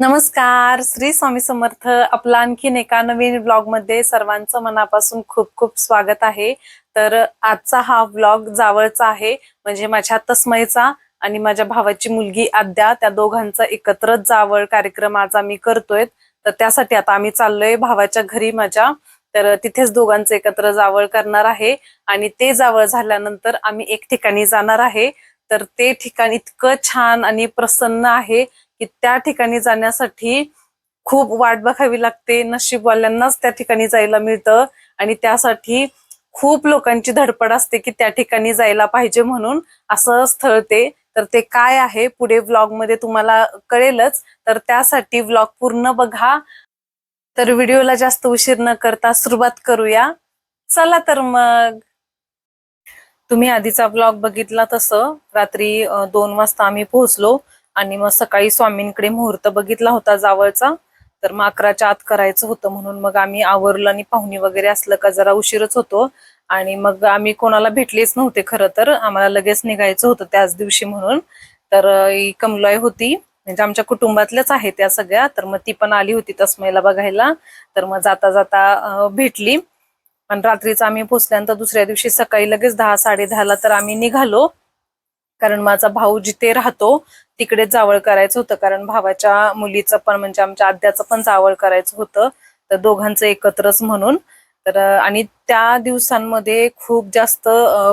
नमस्कार श्री स्वामी समर्थ. आपला आणखीन एका नवीन ब्लॉगमध्ये सर्वांचं मनापासून खूप खूप स्वागत आहे. तर आजचा हा ब्लॉग जावळचा आहे म्हणजे माझ्या तस्मयचा आणि माझ्या भावाची मुलगी आद्या त्या दोघांचा एकत्रच जावळ कार्यक्रम आज आम्ही करतोय. तर त्यासाठी आता आम्ही चाललोय भावाच्या घरी माझ्या. तर तिथेच दोघांचं एकत्र जावळ करणार आहे आणि ते जावळ झाल्यानंतर आम्ही एक ठिकाणी जाणार आहे. तर ते ठिकाण इतकं छान आणि प्रसन्न आहे. की त्या ठिकाणी जाण्यासाठी खूप वाट बघावी लागते. नशीबवाल्यांनाच त्या ठिकाणी जायला मिळतं आणि त्यासाठी खूप लोकांची धडपड असते की त्या ठिकाणी जायला पाहिजे म्हणून असं स्थळ ते. तर ते काय आहे? पुढे व्लॉगमध्ये तुम्हाला कळेलच. तर त्यासाठी व्लॉग पूर्ण बघा. तर व्हिडिओला जास्त उशीर न करता सुरुवात करूया. चला तर मग. तुम्ही आधीचा ब्लॉग बघितला तसं. रात्री दोन वाजता आम्ही पोहोचलो. आणि मग सकाळी स्वामींकडे मुहूर्त बघितला होता जावळचा. तर मग अकराच्या आत करायचं होतं म्हणून मग आम्ही आवरलं आणि पाहुणी वगैरे असलं का जरा उशीरच होतो. आणि मग आम्ही कोणाला भेटलेच नव्हते खरं तर. आम्हाला लगेच निघायचं होतं त्याच दिवशी म्हणून. तर ही कमलाय होती. म्हणजे आमच्या कुटुंबातल्याच आहे त्या सगळ्या. तर मग ती पण आली होती तस्मयला बघायला. तर मग जाता जाता भेटली. आणि रात्रीच आम्ही पोचल्यानंतर दुसऱ्या दिवशी सकाळी लगेच दहा साडे दहाला तर आम्ही निघालो. कारण माझा भाऊ जिथे राहतो तिकडे जावळ करायचं होतं. कारण भावाच्या मुलीचं पण म्हणजे आमच्या आद्याचं पण जावळ करायचं होतं. तर दोघांचं एकत्रच म्हणून. तर आणि त्या दिवसांमध्ये खूप जास्त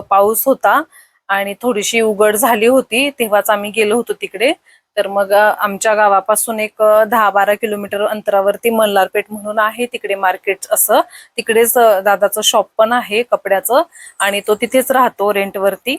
पाऊस होता. आणि थोडीशी उघड झाली होती. तेव्हाच आम्ही गेलो होतो तिकडे. तर मग आमच्या गावापासून एक दहा बारा किलोमीटर अंतरावरती मल्हारपेठ म्हणून आहे तिकडे मार्केट असं. तिकडेच दादाचं शॉप पण आहे कपड्याचं. आणि तो तिथेच राहतो रेंटवरती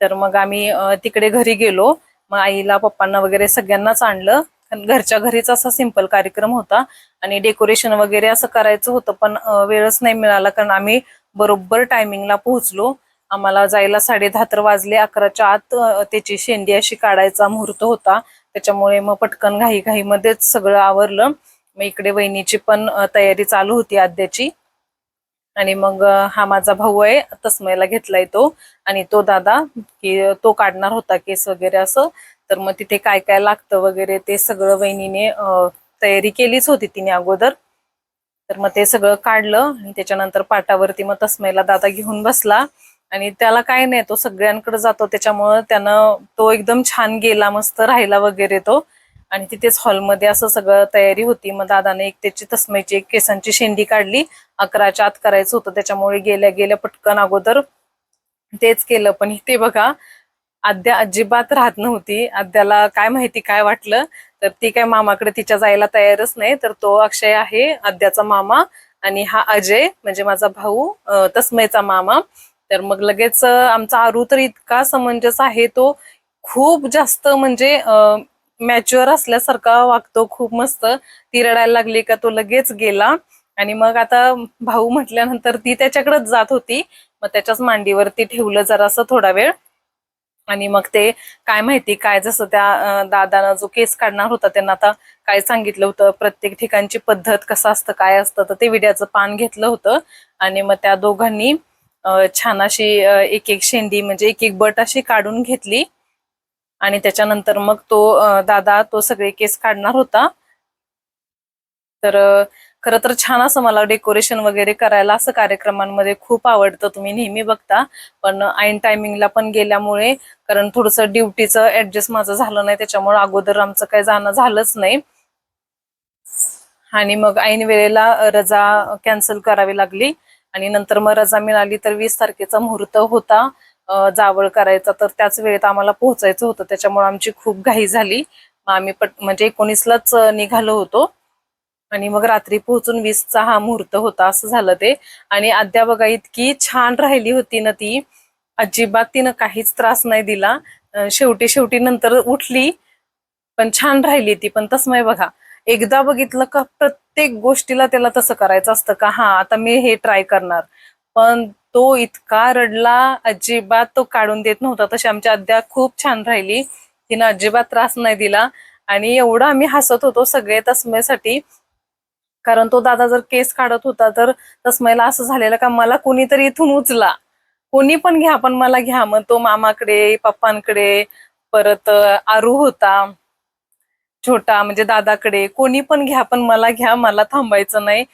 तर मग आम्ही तिकडे घरी गेलो. मग आईला पप्पांना वगैरे सगळ्यांनाच आणलं. घरच्या घरीच असा सिंपल कार्यक्रम होता. आणि डेकोरेशन वगैरे असं करायचं होतं पण वेळच नाही मिळाला. कारण आम्ही बरोबर टायमिंगला पोहोचलो. आम्हाला जायला साडे दहा तर वाजले. अकराच्या आत त्याची शेंडी अशी काढायचा मुहूर्त होता. त्याच्यामुळे मग पटकन घाई घाईमध्येच सगळं आवरलं. मग इकडे वहिनीची पण तयारी चालू होती आद्याची. आणि मग हा माझा भाऊ आहे तस्मयला घेतलाय तो. आणि तो दादा की तो काढणार होता केस वगैरे असं. तर मग तिथे काय काय लागतं वगैरे ते सगळं वहिनीने तयारी केलीच होती तिने अगोदर. तर मग ते सगळं काढलं आणि त्याच्यानंतर पाटावरती मग तस्मयला दादा घेऊन बसला. आणि त्याला काय नाही तो सगळ्यांकडे जातो. त्याच्यामुळं त्यानं तो एकदम छान गेला मस्त राहिला वगैरे तो. आणि तिथेच हॉलमध्ये असं सगळं तयारी होती. मग दादाने एक त्याची तस्मयची एक केसांची शेंडी काढली. अकराच्या आत करायचं होतं. त्याच्यामुळे गेल्या गेल्या पटकन अगोदर तेच केलं. पण इथे बघा आद्या अजिबात राहत नव्हती. आद्याला काय माहिती काय वाटलं? तर ती काय मामाकडे तिच्या जायला तयारच नाही. तर तो अक्षय आहे आद्याचा मामा. आणि हा अजय म्हणजे माझा भाऊ तस्मयचा मामा. तर मग लगेच आमचा आरू तर इतका समंजस आहे. तो खूप जास्त म्हणजे मॅच्युअर असल्यासारखा वागतो खूप मस्त. ती रडायला लागली का तो लगेच गेला. आणि मग आता भाऊ म्हटल्यानंतर ती त्याच्याकडेच जात होती. मग त्याच्याच मांडीवरती ठेवलं जरासं थोडा वेळ. आणि मग ते काय माहिती काय जसं त्या दादानं जो केस काढणार होता त्यांना आता काय सांगितलं होतं प्रत्येक ठिकाणची पद्धत कसं असतं काय असतं तर ते विड्याचं पान घेतलं होतं. आणि मग त्या दोघांनी छान अशी एक एक शेंडी म्हणजे एक एक बट अशी काढून घेतली. आणि त्याच्यानंतर मग तो दादा तो सगळे केस काढणार होता. तर खर खरं तर छान असं मला डेकोरेशन वगैरे करायला असं कार्यक्रमांमध्ये खूप आवडतं. तुम्ही नेहमी बघता. पण ऐन टायमिंगला पण गेल्यामुळे कारण थोडंसं ड्युटीचं ऍडजस्ट माझं झालं नाही. त्याच्यामुळे अगोदर आमचं काही जाणं झालंच नाही. आणि मग ऐन वेळेला रजा कॅन्सल करावी लागली. आणि नंतर मग रजा मिळाली तर वीस तारखेचा मुहूर्त होता. जावळ करायचा तर त्याच वेळेत आम्हाला पोहोचायचं होतं. त्याच्यामुळे आमची खूप घाई झाली. आम्ही पट म्हणजे एकोणीसलाच निघालो होतो. आणि मग रात्री पोहोचून वीसचा हा मुहूर्त होता असं झालं ते. आणि अद्या बघा इतकी छान राहिली होती ना ती. अजिबात तिनं काहीच त्रास नाही दिला. शेवटी शेवटी नंतर उठली. पण छान राहिली ती. पण तसमय बघा. एकदा बघितलं का प्रत्येक गोष्टीला त्याला तसं करायचं असतं का हा आता मी हे ट्राय करणार. पण तो इतका रडला अजिबात तो काढून देत नव्हता. तशी आमची अद्या खूप छान राहिली. तिनं अजिबात त्रास नाही दिला. आणि एवढं आम्ही हसत होतो सगळे तस्मेसाठी कारण तो दादा जर केस काढत होता तर तस्मयला असं झालेलं का मला कोणीतरी इथून उचला. कोणी पण घ्या पण मला घ्या. मग तो मामाकडे पप्पांकडे परत आरू होता. छोटा म्हणजे दादाकडे. कोणी पण घ्या पण मला घ्या. मला थांबायचं नाही.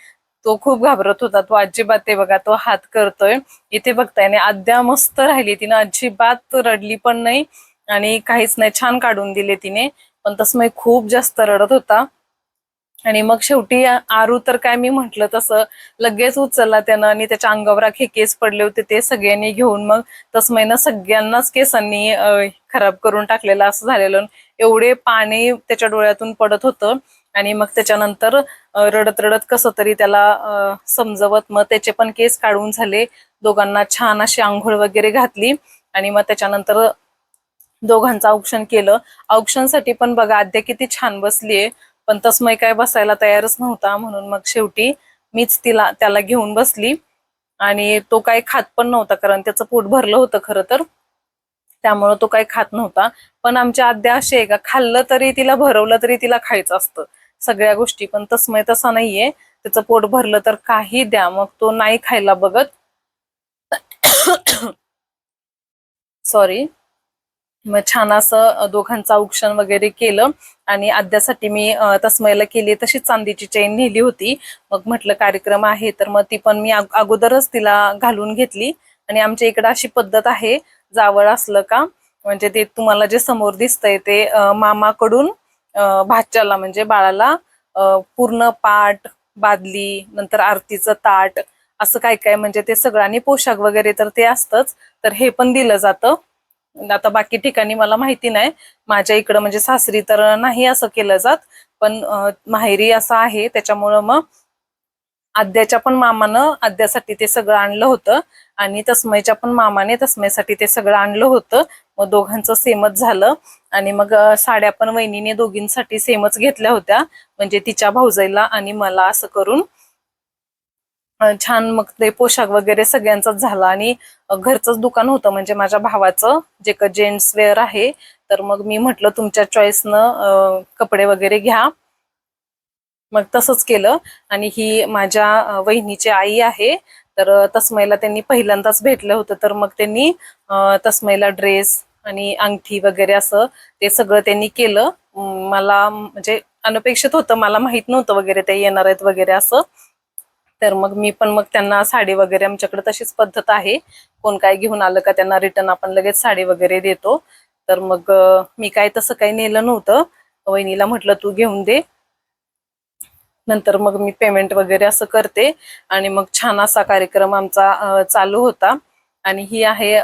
तो खूप घाबरत होता. तो अजिबात ते बघा तो हात करतोय. इथे बघताय आणि आद्या मस्त राहिली. तिने अजिबात रडली पण नाही आणि काहीच नाही. छान काढून दिले तिने. पण तसमय खूप जास्त रडत होता. आणि मग शेवटी आरू तर काय मी म्हंटल तसं लगेच उचलला त्यानं आणि त्याच्या अंगावर हे केस पडले होते ते सगळ्यांनी घेऊन. मग तसमयनं सगळ्यांनाच केसांनी खराब करून टाकलेलं असं झालेलं. एवढे पाणी त्याच्या डोळ्यातून पडत होतं. आणि मग त्याच्यानंतर रडत रडत कसं तरी त्याला समजवत. मग त्याचे पण केस काढून झाले. दोघांना छान अशी आंघोळ वगैरे घातली. आणि मग त्याच्यानंतर दोघांचं औक्षण केलं. औक्षणसाठी पण बघा आद्या किती छान बसलीये. पण तसमय काय बसायला तयारच नव्हता. म्हणून मग शेवटी मीच तिला त्याला घेऊन बसली. आणि तो काही खात पण नव्हता कारण त्याचं पोट भरलं होतं खरं तर. त्यामुळं तो काही खात नव्हता. पण आमच्या आद्या अशी आहे का खाल्लं तरी तिला भरवलं तरी तिला खायचं असतं. सगळ्या गोष्टी पण तसमय म्हणजे तसा नाहीये. त्याचं पोट भरलं तर काही द्या मग तो नाही खायला बघत. सॉरी मग छान असं दोघांचं औक्षण वगैरे केलं. आणि आद्यासाठी मी अ, तस्मयला केली तशीच चांदीची चेन नेली होती. मग म्हटलं कार्यक्रम आहे तर मग ती पण मी अगोदरच तिला घालून घेतली. आणि आमच्या इकडे अशी पद्धत आहे जावळ असलं का म्हणजे ते तुम्हाला जे समोर दिसतंय ते मामाकडून भाच्याला म्हणजे बाळाला पूर्ण पाट बादली नंतर आरतीचं ताट असं काय काय म्हणजे ते सगळं आणि पोशाख वगैरे तर ते असतंच तर हे पण दिलं जातं. आता बाकी ठिकाणी मला माहिती नाही. माझ्या इकडं म्हणजे सासरी तर नाही असं केलं जात पण माहेरी असं आहे त्याच्यामुळं मग आद्याच्या पण मामानं आद्यासाठी ते सगळं आणलं होतं. आणि तस्मयच्या पण मामाने तस्मयसाठी ते सगळं आणलं होतं. मग दोघांचं सेमच झालं. आणि मग साड्या पण वहिनीने दोघींसाठी सेमच घेतल्या होत्या. म्हणजे तिच्या भाऊजाईला आणि मला असं करून. छान मग ते पोशाख वगैरे सगळ्यांचाच झाला. आणि घरचंच दुकान होतं. म्हणजे माझ्या भावाचं जे का जेंट्स वेअर आहे. तर मग मी म्हटलं तुमच्या चॉईसनं कपडे वगैरे घ्या. मग तसंच केलं. आणि ही माझ्या वहिनीची आई आहे. तर तस्मयला त्यांनी पहिल्यांदाच भेटलं होतं. तर मग त्यांनी तस्मयला ड्रेस आणि अंगठी वगैरे असं ते सगळं त्यांनी केलं. मला म्हणजे अनपेक्षित होतं. मला माहीत नव्हतं वगैरे ते येणार आहेत वगैरे असं. तर मग मी पण मग त्यांना साडी वगैरे आमच्याकडे तशीच पद्धत आहे. कोण काय घेऊन आलं का त्यांना रिटर्न आपण लगेच साडी वगैरे देतो. तर मग मी काय तसं काही नेलं नव्हतं. वहिनीला म्हटलं तू घेऊन दे. नंतर मग मी पेमेंट वगैरे असं करते. आणि मग छान असा कार्यक्रम आमचा चालू होता. आणि ही आहे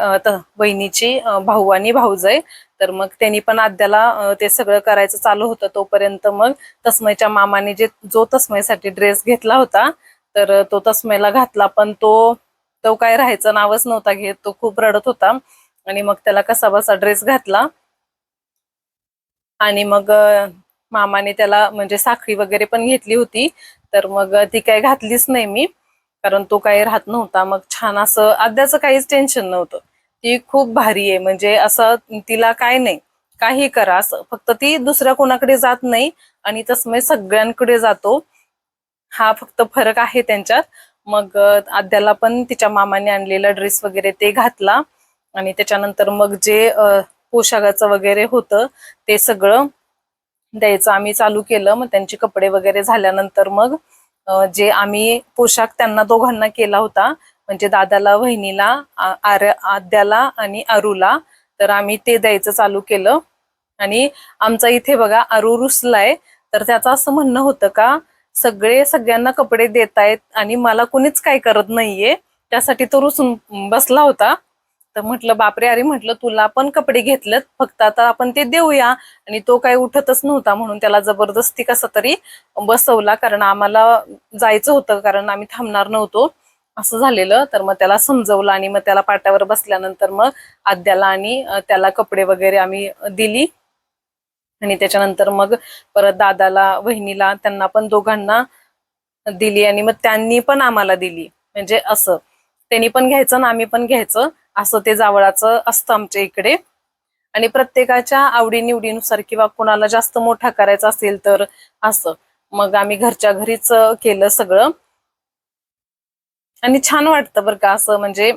वहिनीची भाऊ आणि भाऊजय. तर मग त्यांनी पण आद्याला ते सगळं करायचं चालू होतं तोपर्यंत मग तस्मयच्या मामाने जे जो तस्मयसाठी ड्रेस घेतला होता तर तो तस्मयला घातला. पण तो तो काय राहायचं नावच नव्हता घेत. तो खूप रडत होता. आणि मग त्याला कसा बसा ड्रेस घातला. आणि मग मामाने त्याला म्हणजे साखळी वगैरे पण घेतली होती. तर मग ती काय घातलीच नाही मी कारण तो काही राहत नव्हता. मग छान असं आद्याचं काहीच टेन्शन नव्हतं. ती खूप भारी आहे. म्हणजे असं तिला काय नाही. काही करा असं. फक्त ती दुसऱ्या कोणाकडे जात नाही आणि तसमय सगळ्यांकडे जातो. हा फक्त फरक आहे त्यांच्यात. मग आद्याला पण तिच्या मामाने आणलेला ड्रेस वगैरे ते घातला. आणि त्याच्यानंतर मग जे पोशाखाचं वगैरे होतं ते सगळं द्यायचं. आम्ही चालू केलं मग त्यांचे कपडे वगैरे झाल्यानंतर मग जे आम्ही पोशाख त्यांना दोघांना केला होता म्हणजे दादाला वहिनीला आ- आद्याला आणि अरुला तर आम्ही ते द्यायचं चालू केलं. आणि आमचा इथे बघा अरू रुसलाय. तर त्याचं असं म्हणणं होतं का सगळे सगळ्यांना कपडे देत आहेत आणि मला कुणीच काय करत नाहीये त्यासाठी तो रुसून बसला होता. तर म्हटलं बापरे अरे म्हटलं तुला पण कपडे घेतलेत फक्त आता आपण ते देऊया. आणि तो काही उठतच नव्हता म्हणून त्याला जबरदस्ती कसा तरी बसवला कारण आम्हाला जायचं होतं कारण आम्ही थांबणार नव्हतो. असं झालेलं. तर मग त्याला समजवलं आणि मग त्याला पाट्यावर बसल्यानंतर मग आद्याला आणि त्याला कपडे वगैरे आम्ही दिली. आणि त्याच्यानंतर मग परत दादाला वहिनीला त्यांना पण दोघांना दिली आणि मग त्यांनी पण आम्हाला दिली. म्हणजे असं. त्यांनी पण घ्यायचं आणि आम्ही पण घ्यायचं. असं ते जावळाचं असतं आमच्या इकडे. आणि प्रत्येकाच्या आवडीनिवडीनुसार किंवा कोणाला जास्त मोठा करायचा असेल तर असं. मग आम्ही घरच्या घरीच केलं सगळं. आणि छान वाटतं बरं का असं म्हणजे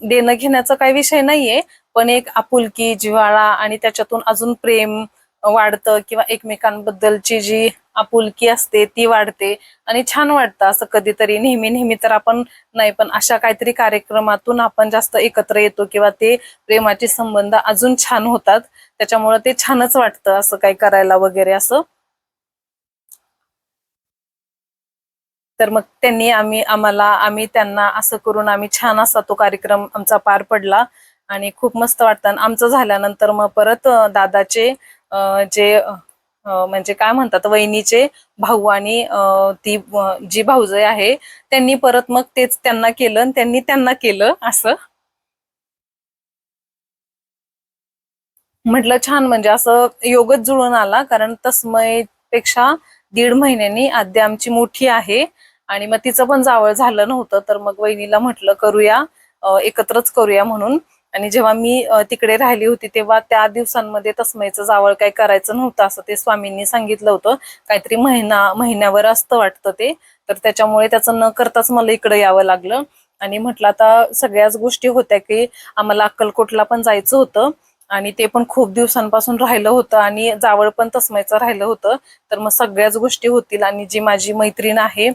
देणं घेण्याचा काही विषय नाहीये. पण एक आपुलकी जिव्हाळा आणि त्याच्यातून अजून प्रेम वाढतं किंवा एकमेकांबद्दलची जी आपुलकी असते ती वाढते आणि छान वाटतं असं कधीतरी. नेहमी नेहमी तर आपण नाही पण अशा काहीतरी कार्यक्रमातून आपण जास्त एकत्र येतो किंवा ते प्रेमाचे संबंध अजून छान होतात. त्याच्यामुळे ते छानच वाटतं असं काही करायला वगैरे असं. तर मग त्यांनी आम्ही आम्हाला आम्ही त्यांना असं करून आम्ही छान असा तो कार्यक्रम आमचा पार पडला आणि खूप मस्त वाटतं. आणि आमचं झाल्यानंतर मग परत दादाचे जे म्हणजे काय म्हणतात वहिनीचे भाऊ आणि ती जी भाऊजय आहे त्यांनी परत मग तेच त्यांना केलं आणि त्यांनी त्यांना केलं असं. म्हटलं छान म्हणजे असं योगच जुळून आला कारण तस्मयपेक्षा दीड महिन्यांनी आद्या आमची मोठी आहे आणि मग तिचं पण जावळ झालं नव्हतं तर मग वहिनीला म्हटलं करूया एकत्रच करूया म्हणून. आणि जेव्हा मी तिकडे राहिली होती तेव्हा त्या दिवसांमध्ये तस्मयचं जावळ काही करायचं नव्हतं असं ते स्वामींनी सांगितलं होतं. काहीतरी महिना महिन्यावर असतं वाटतं ते. तर त्याच्यामुळे त्याचं न करताच मला इकडे यावं लागलं. आणि म्हटलं आता सगळ्याच गोष्टी होत्या की आम्हाला अक्कलकोटला पण जायचं होतं. आणि ते पण खूप दिवसांपासून राहिलं होतं आणि जावळ पण तसमयचं राहिलं होतं. तर मग सगळ्याच गोष्टी होतील आणि जी माझी मैत्रीण आहे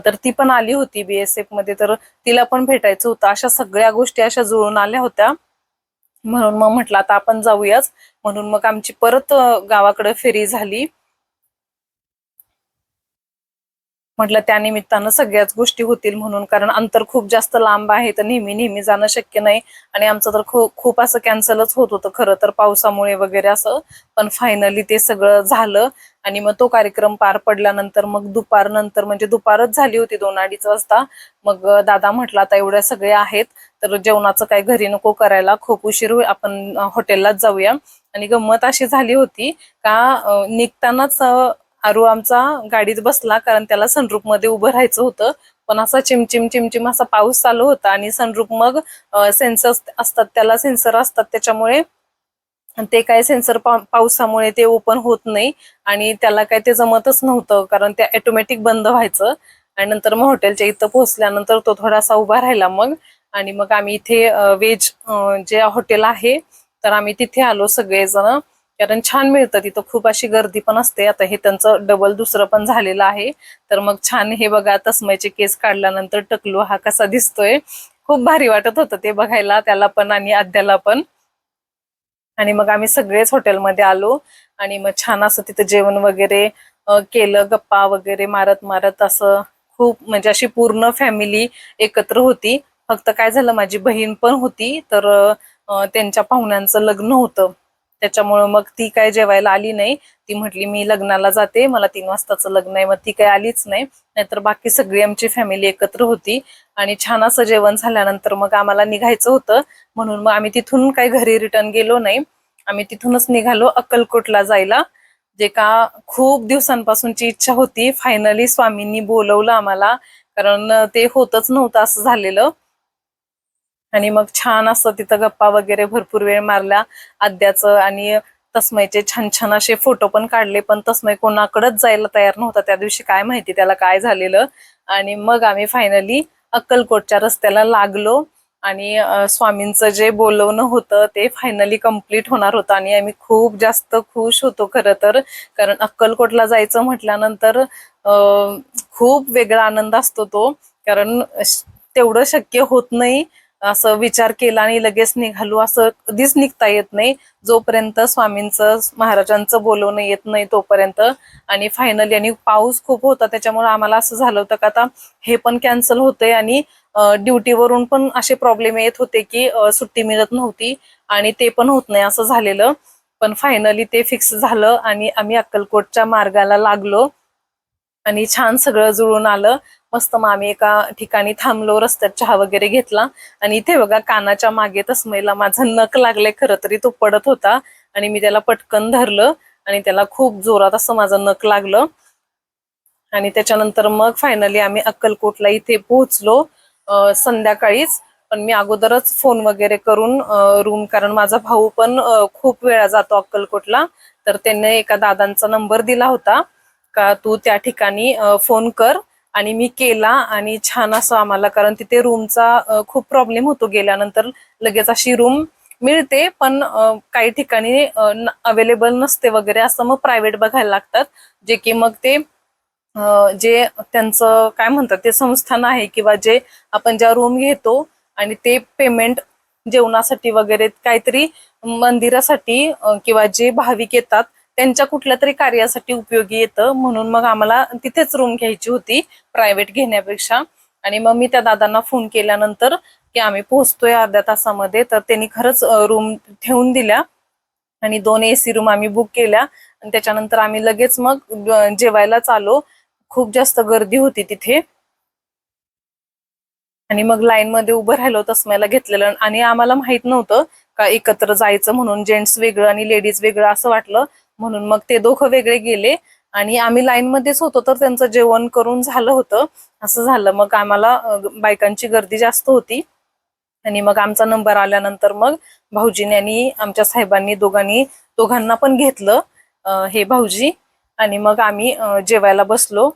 तर ती पण आली होती बीएसएफमध्ये. तर तिला पण भेटायचं होतं. अशा सगळ्या गोष्टी अशा जुळून आल्या होत्या. म्हणून मग म्हटलं आता आपण जाऊयाच. म्हणून मग आमची परत गावाकडे फेरी झाली. म्हटलं त्यानिमित्तानं सगळ्याच गोष्टी होतील म्हणून कारण अंतर खूप जास्त लांब आहे तर नेहमी नेहमी जाणं शक्य नाही. आणि आमचं तर खूप खूप असं कॅन्सलच होत होतं खरं तर पावसामुळे वगैरे असं. पण फायनली ते सगळं झालं आणि मग तो कार्यक्रम पार पडल्यानंतर मग दुपार नंतर म्हणजे दुपारच झाली होती दोन अडीच वाजता. मग दादा म्हटला आता एवढ्या सगळ्या आहेत तर जेवणाचं काही घरी नको करायला खूप उशीर होईल आपण हॉटेललाच जाऊया. आणि गंमत अशी झाली होती का निघतानाच आरू आमचा गाडीत बसला कारण त्याला सनरूपमध्ये उभं राहायचं होतं. पण असा चिमचिम चिमचिम असा पाऊस चालू होता आणि सनरूप मग सेन्सर असतात त्याला सेन्सर असतात. त्याच्यामुळे ते काय सेन्सर पावसामुळे ते ओपन होत नाही आणि त्याला काय ते जमतच नव्हतं कारण ते ऑटोमॅटिक बंद व्हायचं. आणि नंतर मग हॉटेलच्या इथं पोहोचल्यानंतर तो थोडासा उभा राहिला मग. आणि मग आम्ही इथे वेज जे हॉटेल आहे तर आम्ही तिथे आलो सगळेजण. कारण छान मिळतं तिथं. खूप अशी गर्दी पण असते. आता हे त्यांचं डबल दुसरं पण झालेलं आहे. तर मग छान हे बघा तस्मयचे केस काढल्यानंतर टकलू हा कसा दिसतोय. खूप भारी वाटत होतं ते बघायला त्याला पण आणि आद्याला पण. आणि मग आम्ही सगळेच हॉटेलमध्ये आलो. आणि मग छान असं तिथं जेवण वगैरे केलं गप्पा वगैरे मारत मारत असं खूप म्हणजे अशी पूर्ण फॅमिली एकत्र होती. फक्त काय झालं माझी बहीण पण होती. तर त्यांच्या पाहुण्यांचं लग्न होतं. त्याच्यामुळं मग ती काय जेवायला आली नाही. ती म्हटली मी लग्नाला जाते. मला तीन वाजताचं लग्न आहे. मग ती काय आलीच नाही. नाहीतर बाकी सगळी आमची फॅमिली एकत्र होती. आणि छान असं जेवण झाल्यानंतर मग आम्हाला निघायचं होतं. म्हणून मग आम्ही तिथून काही घरी रिटर्न गेलो नाही. आम्ही तिथूनच निघालो अक्कलकोटला जायला. जे का खूप दिवसांपासूनची इच्छा होती. फायनली स्वामींनी बोलवलं आम्हाला. कारण ते होतच नव्हतं असं झालेलं. आणि मग छान असं तिथं गप्पा वगैरे भरपूर वेळ मारला. आद्याचं आणि तस्मयचे छान छान असे फोटो पण काढले पण तस्मय कोणाकडेच जायला तयार नव्हता त्या दिवशी. काय माहिती त्याला काय झालेलं? आणि मग आम्ही फायनली अक्कलकोटच्या रस्त्याला लागलो आणि स्वामींचं जे बोलवणं होतं ते फायनली कंप्लीट होणार होतं आणि आम्ही खूप जास्त खुश होतो खरं तर. कारण अक्कलकोटला जायचं म्हटल्यानंतर खूप वेगळा आनंद असतो तो. कारण तेवढं शक्य होत नाही. असं विचार केला आणि लगेच निघालो. असं कधीच निघता येत नाही. जोपर्यंत स्वामींचं महाराजांचं बोलवणं येत नाही तोपर्यंत. आणि फायनली आणि पाऊस खूप होता त्याच्यामुळे आम्हाला असं झालं होतं का आता हे पण कॅन्सल होतंय आणि ड्युटीवरून पण असे प्रॉब्लेम येत होते की सुट्टी मिळत नव्हती आणि ते पण होत नाही असं झालेलं. पण फायनली ते फिक्स झालं आणि आम्ही अक्कलकोटच्या मार्गाला लागलो. आणि छान सगळं जुळून आलं. मस्त मग आम्ही एका ठिकाणी थांबलो रस्त्यात चहा वगैरे घेतला. आणि इथे बघा कानाच्या मागे तस्मयला माझं नक लागले खरं तरी तो पडत होता. आणि मी त्याला पटकन धरलं आणि त्याला खूप जोरात असं माझं नक लागलं. आणि त्याच्यानंतर मग फायनली आम्ही अक्कलकोटला इथे पोहोचलो संध्याकाळीच. पण मी अगोदरच फोन वगैरे करून रूम कारण माझा भाऊ पण खूप वेळा जातो अक्कलकोटला. तर त्याने एका दादांचा नंबर दिला होता. का तू त्या ठिकाणी फोन कर. आणि मी केला आणि छान असं आम्हाला कारण तिथे रूमचा खूप प्रॉब्लेम होतो गेल्यानंतर लगेच अशी रूम मिळते पण काही ठिकाणी अवेलेबल नसते वगैरे असं मग प्रायव्हेट बघायला लागतात. जे की मग ते जे त्यांचं काय म्हणतात ते संस्थान आहे किंवा जे आपण ज्या रूम घेतो आणि ते पेमेंट जेवणासाठी वगैरे काहीतरी मंदिरासाठी किंवा जे भाविक येतात त्यांच्या कुठल्या तरी कार्यासाठी उपयोगी येतं म्हणून मग आम्हाला तिथेच रूम घ्यायची होती प्रायव्हेट घेण्यापेक्षा. आणि मग मी त्या दादांना फोन केल्यानंतर की आम्ही पोहोचतोय अर्ध्या तासामध्ये तर त्यांनी खरंच रूम ठेवून दिल्या. आणि दोन एसी रूम आम्ही बुक केल्या. आणि त्याच्यानंतर आम्ही लगेच मग जेवायलाच आलो खूप जास्त गर्दी होती तिथे. आणि मग लाईन मध्ये उभं राहिलो तसम्याला घेतलेलं. आणि आम्हाला माहीत नव्हतं का एकत्र जायचं म्हणून जेंट्स वेगळं आणि लेडीज वेगळं असं वाटलं. म्हणून मग ते दोघं वेगळे गेले आणि आम्ही लाईनमध्येच होतो तर त्यांचं जेवण करून झालं होतं. असं झालं. मग आम्हाला बायकांची गर्दी जास्त होती. आणि मग आमचा नंबर आल्यानंतर मग भाऊजीने आणि आमच्या साहेबांनी दोघांनी दोघांना पण घेतलं हे भाऊजी. आणि मग आम्ही जेवायला बसलो.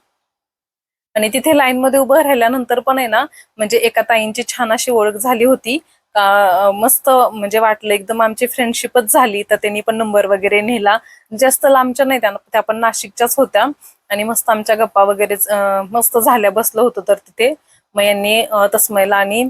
आणि तिथे लाईनमध्ये उभं राहिल्यानंतर पण आहे ना म्हणजे एका ताईंची छान अशी ओळख झाली होती. का मस्त म्हणजे वाटलं एकदम आमची फ्रेंडशिपच झाली तर त्यांनी पण नंबर वगैरे नेला. जास्त लांबच्या नाही त्या पण नाशिकच्याच होत्या. आणि मस्त आमच्या गप्पा वगैरे मस्त झाल्या बसलो होतो तर तिथे. मग यांनी तस्मयला आणि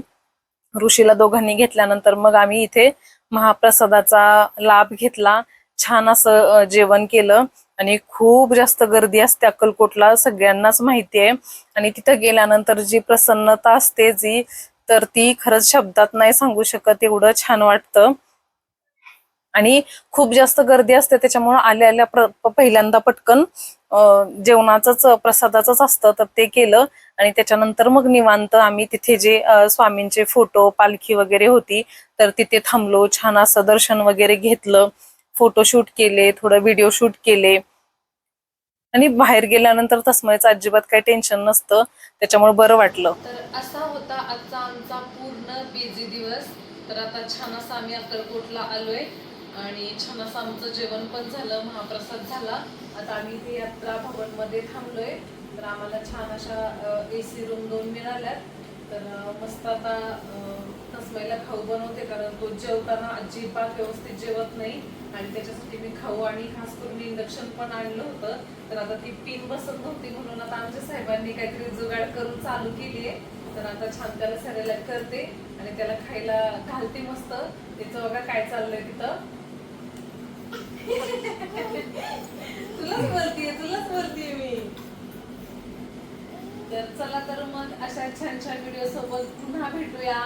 ऋषीला दोघांनी घेतल्यानंतर मग आम्ही इथे महाप्रसादाचा लाभ घेतला. छान असं जेवण केलं. आणि खूप जास्त गर्दी असते अक्कलकोटला सगळ्यांनाच माहिती आहे आणि तिथं गेल्यानंतर जी प्रसन्नता असते जी तर ती खरंच शब्दात नाही सांगू शकत एवढं छान वाटतं. आणि खूप जास्त गर्दी असते त्याच्यामुळे आल्या आल्या पहिल्यांदा पटकन जेवणाचंच प्रसादाचंच असतं तर ते केलं. आणि त्याच्यानंतर मग निवांत आम्ही तिथे जे स्वामींचे फोटो पालखी वगैरे होती तर तिथे थांबलो छान असं दर्शन वगैरे घेतलं. फोटोशूट केले थोडं व्हिडिओ शूट केले. आणि बाहेर गेल्यानंतर तस्मयचं अजिबात काही टेन्शन नसतं. त्याच्यामुळे बरं वाटलं. तर असा होता आजचा आमचा पूर्ण बिझी दिवस. तर आता छान असा आम्ही अक्कलकोटला आलोय. आणि छान असं आमचं जेवण पण झालं महाप्रसाद झाला. आता आम्ही इथे यात्रा भवनमध्ये थांबलोय. तर आम्हाला छान अशा ए सी रूम दोन मिळाल्यात. तर मस्त आता अं, तस्मैला खाऊ बनवते कारण तो जेवताना अजिबात व्यवस्थित जेवत नाही. आणि त्याच्यासाठी मी खाऊ आणि खास करून इंडक्शन पण आणलं होतं. तर आता ती पिन बसत नव्हती म्हणून आता आमच्या साहेबांनी काहीतरी जुगाड करून चालू केली आहे. तर आता छान त्याला सरेला करते आणि त्याला खायला घालते मस्त. त्याचं बघा काय चाललंय तिथं. तुलाच बोलतीये तुलाच बोलतीये मी. तर चला तर मग अशा छान छान व्हिडिओ सोबत पुन्हा भेटूया.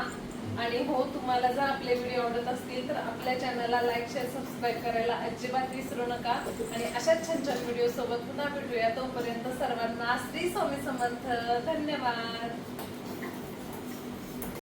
आणि हो तुम्हाला जर आपले व्हिडिओ आवडत असतील तर आपल्या चॅनलला लाईक शेअर सबस्क्राईब करायला अजिबात विसरू नका. आणि अशा छान छान व्हिडिओ सोबत पुन्हा भेटूया. तोपर्यंत सर्वांना श्री स्वामी समर्थ. धन्यवाद.